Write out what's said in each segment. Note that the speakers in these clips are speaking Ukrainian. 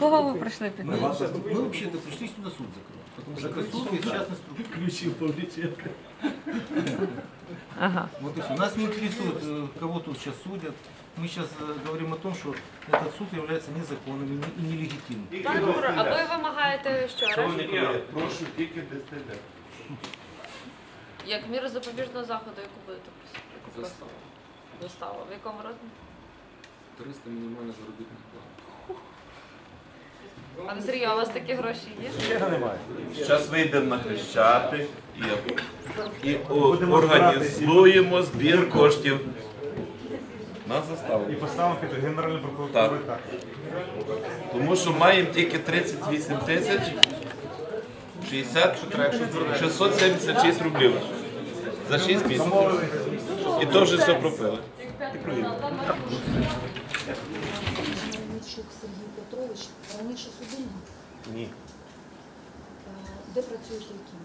Кого ви прийшли під? Мы, мы вообще-то пришли сюда суд закрыть. Потому что это суд есть частный структур. Включил Павличенко. Ага. Вот и всё. Нас не интересует, э, кого тут сейчас судят. Мы сейчас говорим о том, что этот суд является незаконным и не- и нелегитимным. Пане прокурор, а ви вимагаєте що? Шановні арешт? колеги, прошу тільки ДСТД. Як міру запобіжного заходу, яку будете просити? Яку просите? Застава. В якому розмірі? 300 мінімальна заробітна плата. Пане Сергію, а у вас такі гроші є? Зараз вийдемо на Хрещатик і, і о- організуємо збір коштів на заставу. І поставимо під Генеральну прокуратуру Так. так. Тому що маємо тільки 38 тисяч 60, 676 рублів за 6 місяців. І то вже все пропили. Мельничук Сергій Петрович раніше судимий. Ні. Е, Де працюєте яким?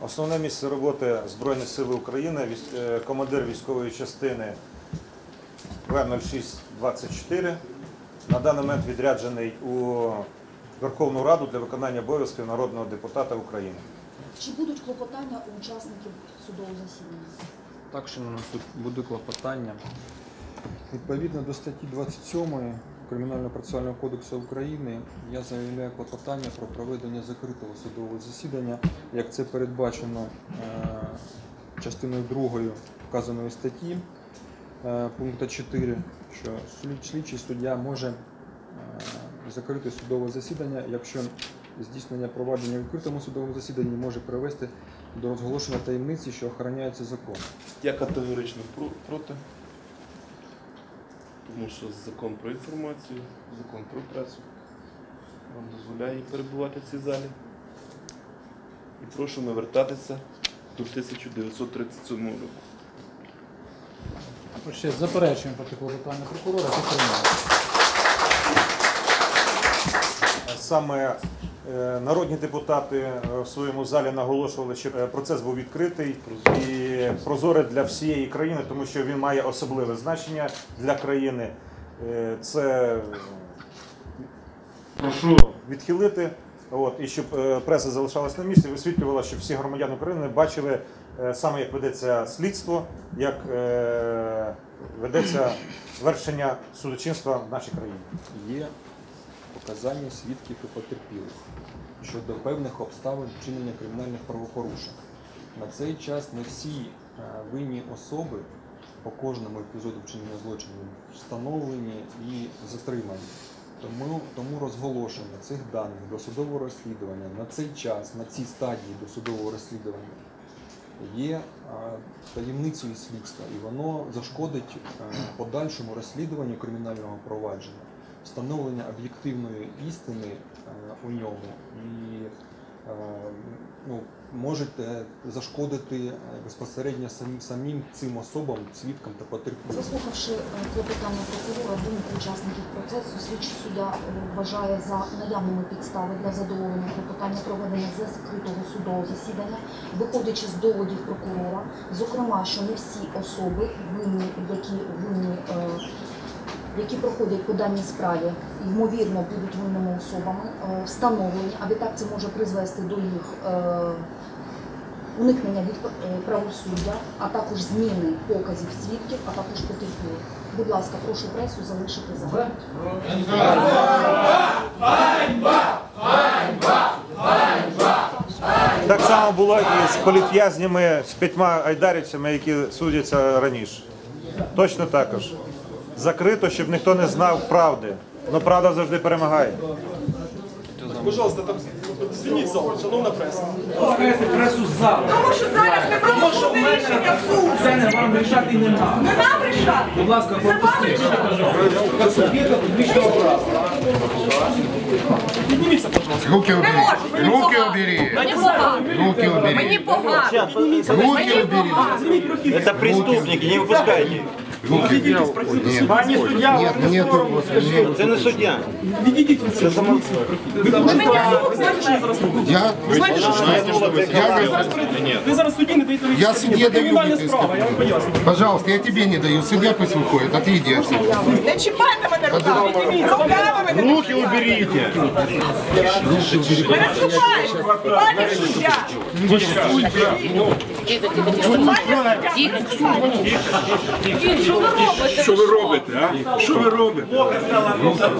Основне місце роботи Збройних сил України, е, командир військової частини В-0624. На даний момент відряджений у Верховну Раду для виконання обов'язків народного депутата України. Чи будуть клопотання у учасників судового засідання? Так, що на нас тут буде клопотання. Відповідно до статті 27 Кримінально-процесуального кодексу України я заявляю клопотання про проведення закритого судового засідання, як це передбачено е, частиною 2 вказаної статті е, пункту 4, що слідчий суддя може е, закрити судове засідання, якщо здійснення провадження в відкритому судовому засіданні може привести до розголошення таємниці, що охороняється законом. Я категорично проти. Тому що закон про інформацію, закон про пресу вам дозволяє перебувати в цій залі. І прошу навертатися до 1937 року. Ще заперечуємо про проти питання прокурора, підтримуємо. Саме народні депутати е, в своєму залі наголошували, що е, процес був відкритий і прозорий для всієї країни, тому що він має особливе значення для країни. Е, Це прошу відхилити. От, і щоб е, преса залишалась на місці, висвітлювала, щоб всі громадяни України бачили е, саме, як ведеться слідство, як е, ведеться вершення судочинства в нашій країні. Є показання свідків і потерпілих щодо певних обставин вчинення кримінальних правопорушень. На цей час не всі е, винні особи по кожному епізоду вчинення злочину встановлені і затримані. Тому, тому розголошення цих даних до судового розслідування на цей час, на цій стадії досудового розслідування є е, таємницею слідства, і воно зашкодить е, подальшому розслідуванню кримінального провадження, встановлення об'єктивної істини е, у ньому і е, ну, можуть е, зашкодити е, безпосередньо самим, самим цим особам, свідкам та потерпілим. Заслухавши клопотання прокурора, думку учасників процесу, слідчий суддя е, вважає за наявними підстави для задоволення клопотання проведення закритого судового засідання, виходячи з доводів прокурора, зокрема, що не всі особи, винні, які винні, які проходять по даній справі, ймовірно, будуть винними особами, е, встановлені, а відтак це може призвести до їх е, уникнення від е, правосуддя, а також зміни показів свідків, а також потерпілих. Будь ласка, прошу пресу залишити запит. Так само було і з політв'язнями, з п'ятьма айдарівцями, які судяться раніше. Точно також. Закрито, щоб ніхто не знав правди. Ну правда завжди перемагає. Пожалуйста, там звільніть зал, шановна преса. Пускайте пресу з залу. Тому що зараз ми Тому що рішення суду. це не вам рішати нема. Не нам рішати. Будь ласка, Це вам пропустіть. рішати. Як суб'єкта публічного права. Підніміться, пожалуйста. Руки Не убери. можу, мені Руки погано. убери. Мені погано. Руки убери. Мені погано. Руки убери. Это преступники, не выпускайте. Руки. Нет. Пані суддя, Нет, нету. Нет. це не суддя. Відійдіть від цього. Ви мені суд Знаєте, що я зараз роблю? Я, Ви знаєте, що я зараз роблю? Я- Ви зараз Ви зараз судді не даєте я відповіді. судье Це даю кримінальна выписку. справа, я вам поясню. Пожалуйста, я тебе не даю. Судья пусть выходит. Отъеди отсюда. Не чіпайте мене руками. Ви не Руки уберите. Переступай! Пане суддя! Що ви робите, а? Що ви робите?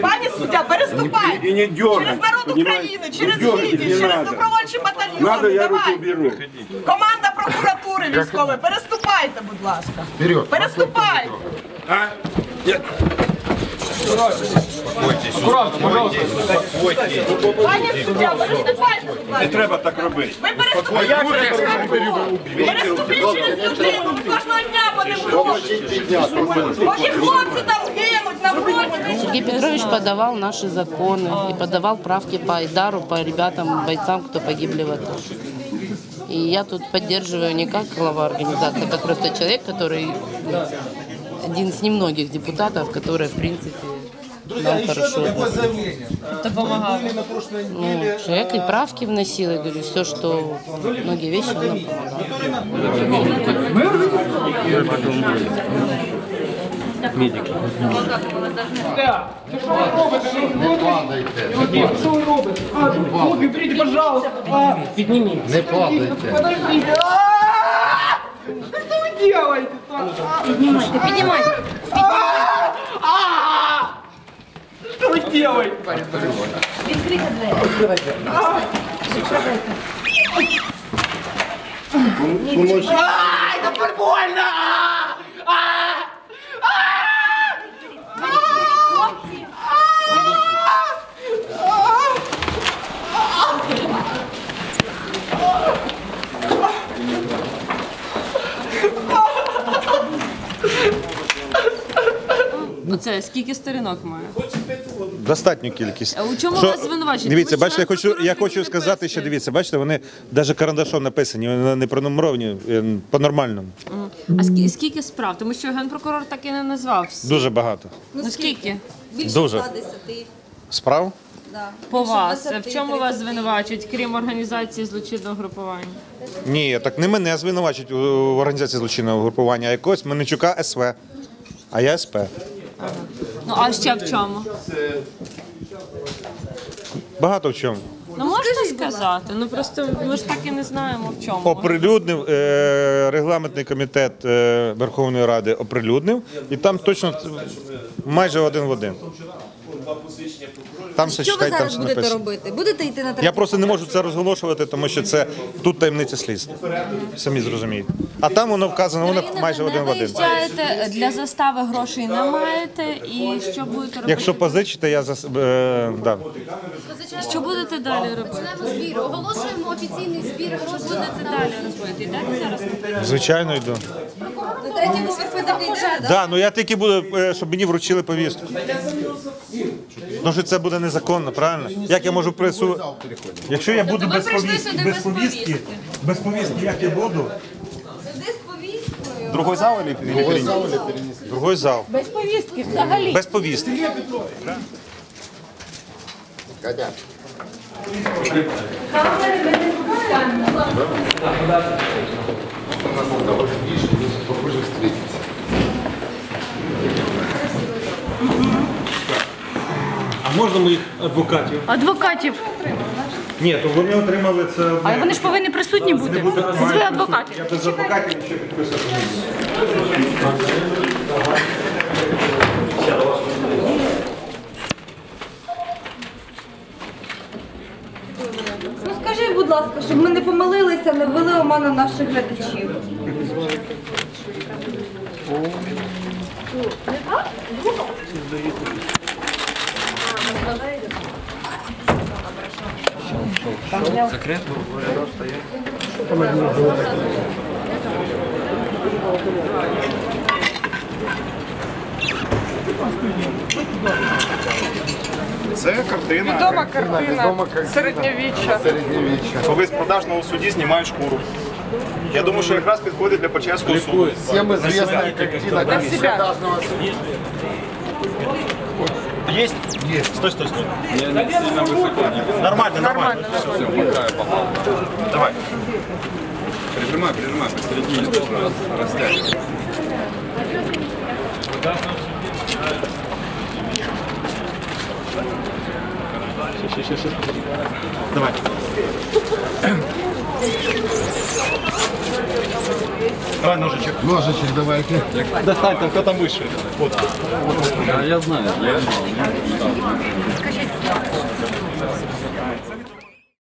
Пане суддя, переступай! І не дергай. Через народ України, через міліцію, через добровольчі Надо, батальйони. я руки Давай! уберу. Команда прокуратури військової, переступайте, будь ласка. Вперед. Переступай! А? Я... Пане суддя, переступайте, будь Не ласка. треба так робити. Ви переступайте! Переступіть через людину, кожного дня вони входять. Може хлопці там гинуть на фронті. Сергей Петрович подавал наши законы и подавал правки по Айдару, по ребятам, бойцам, кто погибли в этом. И я тут поддерживаю не как глава организации, а как просто человек, который один из немногих депутатов, которые, в принципе, нам хорошо относятся. Допомагав. Ну, человек и правки вносил, я говорю, все, что многие вещи нам помогал. Ти що ви робите? Не падайте. Що ви робите? А, Ноги беріть, пожалуйста. Підніміть. Не падайте. Подождите. Что вы делаете? Поднимайте, поднимайте. Что вы делаете? Ай, это больно! А! Ну скільки сторінок має? Достатню кількість. А у чому Що- вас звинувачують? Дивіться, Ви бачите, я член хочу, я хочу не сказати, що дивіться, бачите, вони навіть карандашом написані, вони не пронумеровані е, по-нормальному. Мгм. А скі- скільки справ? Тому що генпрокурор так і не назвав. всі. Дуже багато. Ну скільки? Дуже. Справ? По вас. В чому вас звинувачують, крім організації злочинного групування? Ні, так не мене звинувачують у в організації злочинного групування, а якогось Мельничука СВ. А я СП. Ну а ще в чому? Багато в чому. Ну можна сказати. Ну просто ми ж так і не знаємо в чому. Оприлюднив е, регламентний комітет е, Верховної Ради оприлюднив, і там точно майже один в один. Там все Що ви читайте, там зараз все будете написано. робити? Будете йти на Я просто не можу це розголошувати, тому що це тут таємниця слідства. Самі зрозумієте. А там воно вказано, воно майже не один в один. виїжджаєте, для застави грошей не маєте, і що будете робити? Якщо позичите, я зас... е, да. Що будете далі робити? збір, оголошуємо офіційний збір Що будете далі робити? Йдете зараз? звичайно йду. На третій поверх ви так не? Да, ну я тільки буду, е, щоб мені вручили повістку. Ну що це буде незаконно, правильно? Як я можу прису... Якщо я буду ви без прийшли повістки, сюди без без повістки, повістки. без повістки, як я буду? Сюди з повісткою. Другой зал или Другой зал. Другой зал. Без повістки взагалі. Без повістки. А можна моїх адвокатів? Адвокатів. Ні, то вони отримали це. А вони ж повинні присутні бути. Ви адвокатів. Я без адвокатів нічого підписати. Ну скажи, будь ласка, щоб ми не помилилися, не ввели оману наших глядачів. Це картина. Відома картина середньовіччя. Коли з продажного судді знімають шкуру. Я думаю, що якраз підходить для Почаївського суду. Всем известная картина Для себя. Есть? Есть. Стой, стой, стой. Нормально, нормально. Все, пока я попал. Давай. Прижимай, прижимай, посередине тоже растягивай. Ще, ще, ще. Давай. Давай ножичок. Ножичек давайте. Достаньте, хто там вище. Вот. Я знаю, я Скажіть,